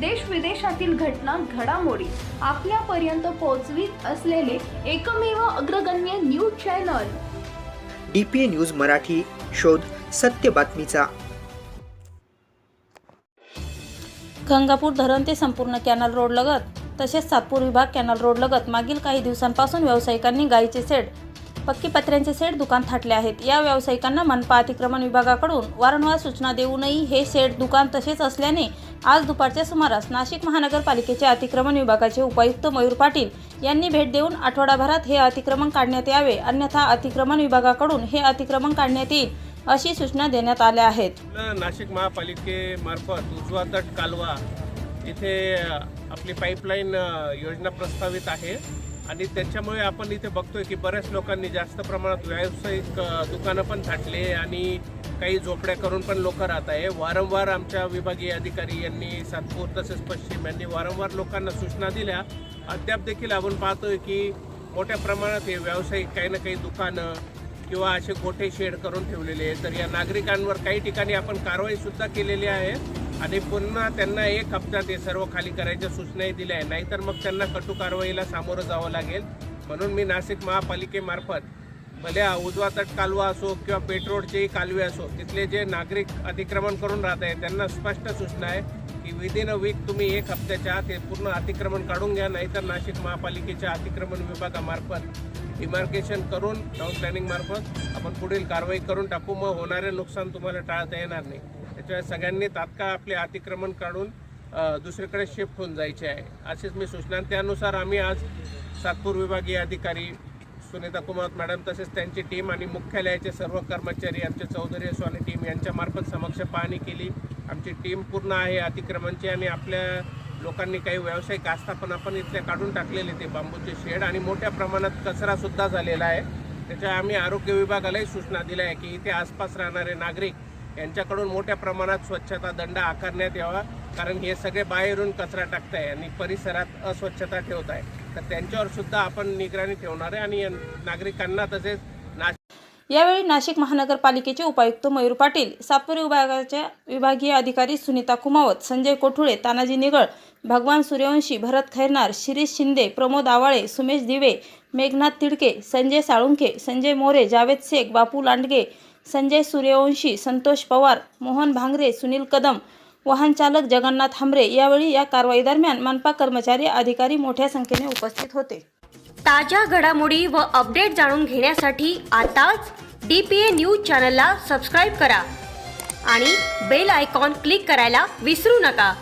देश विदेशातील घटना घडामोडी आपल्यापर्यंत पोहोचवीत असलेले एकमेव अग्रगण्य news channel. D P A news Marathi शोध सत्य बातमीचा. गंगापूर धरण ते संपूर्ण कॅनल रोड लगत तसेच सातपूर विभाग कॅनल रोड लगत मागील काही दिवसांपासून व्यावसायिकांनी गाईचे सेड पक्की पत्र्यांचे सेड दुकान थाटले आहेत. या व्यावसायिकांना मनपा अतिक्रमण विभागाकडून वारंवार सूचना देऊनही हे सेड दुकान तसेच असल्याने आज दुपारच्या सुमारास नाशिक महानगरपालिकेचे अतिक्रमण विभागाचे उपायुक्त मयूर पाटील यांनी भेट देऊन आठवडाभरात हे अतिक्रमण काढण्यात यावे अन्यथा अतिक्रमण विभागाकडून हे अतिक्रमण काढण्यात येईल अशी सूचना देण्यात आल्या आहेत. नाशिक महापालिकेमार्फत उजवा तट कालवा इथे आपली पाईपलाईन योजना प्रस्तावित आहे. आणि त्याच्यामुळे आपण इथे बघतोय की बऱ्याच लोकांनी जास्त प्रमाणात व्यावसायिक दुकानं पण थाटले आणि काही झोपड्या करून पण लोक राहत आहे. वारंवार आमच्या विभागीय अधिकारी यांनी सातपूर तसेच पश्चिम यांनी वारंवार लोकांना सूचना दिल्या. अद्याप देखील आपण पाहतोय की मोठ्या प्रमाणात हे व्यावसायिक काही ना काही दुकानं किंवा असे गोठे शेड करून ठेवलेले आहेत. तर या नागरिकांवर काही ठिकाणी आपण कारवाईसुद्धा केलेली आहे. आणि पुन्हा त्यांना एक हप्त्यात हे सर्व खाली करायच्या सूचनाही दिल्या आहे नाहीतर मग त्यांना कटू कारवाईला सामोरं जावं लागेल. म्हणून मी नाशिक महापालिकेमार्फत भल्या उजवा तट कालवा असो किंवा पेट्रोलचेही कालवे असो तिथले जे नागरिक अतिक्रमण करून राहत आहे त्यांना स्पष्ट सूचना आहे की विदिन अ वीक तुम्ही एक हप्त्याच्या आत हे पूर्ण अतिक्रमण काढून घ्या नाहीतर नाशिक महापालिकेच्या अतिक्रमण विभागामार्फत डिमार्केशन करून टाऊन प्लॅनिंगमार्फत आपण पुढील कारवाई करून टाकू. मग होणारे नुकसान तुम्हाला टाळता येणार नाही. त्याच्यामुळे सगळ्यांनी तात्काळ आपले अतिक्रमण काढून दुसरीकडे शिफ्ट होऊन जायचे आहे. अशीच मी सूचना त्यानुसार आम्ही आज सातपूर विभागीय अधिकारी सुनीता कुमार मॅडम तसेच त्यांची टीम आणि मुख्यालयाचे सर्व कर्मचारी आमचे चौधरी असो आणि टीम यांच्यामार्फत समक्ष पाहणी केली. आमची टीम पूर्ण आहे अतिक्रमणची आणि आपल्या लोकांनी काही व्यावसायिक आस्थापना पण इथल्या काढून टाकलेले ते बांबूचे शेड आणि मोठ्या प्रमाणात कचरासुद्धा झालेला आहे. त्याच्या आम्ही आरोग्य विभागालाही सूचना दिल्या आहे की इथे आसपास राहणारे नागरिक यांच्याकडून मोठ्या प्रमाणात स्वच्छता दंड आकारण्यात यावा. कारण हे सगळे बाहेरून कचरा टाकताय आणि परिसरात अस्वच्छता ठेवत आहे तर त्यांच्यावर सुद्धा आपण निगराणी ठेवणार आहे आणि नागरिकांना तसेच यावेळी नाशिक महानगरपालिकेचे उपायुक्त मयूर पाटील सातपुरी विभागाच्या विभागीय अधिकारी सुनीता कुमावत संजय कोठुळे तानाजी निगळ भगवान सूर्यवंशी भरत खैरनार शिरीष शिंदे प्रमोद आवाळे सुमेश दिवे मेघनाथ तिडके संजय साळुंखे संजय मोरे जावेद शेख बापू लांडगे संजय सूर्यवंशी संतोष पवार मोहन भांगरे सुनील कदम वाहनचालक जगन्नाथ हमरे यावेळी या कारवाई दरम्यान मनपा कर्मचारी अधिकारी मोठ्या संख्येने उपस्थित होते. ताज्या घडामोडी व अपडेट जाणून घेण्यासाठी आताच डी पी ए न्यूज चॅनलला सबस्क्राईब करा आणि बेल आयकॉन क्लिक करायला विसरू नका.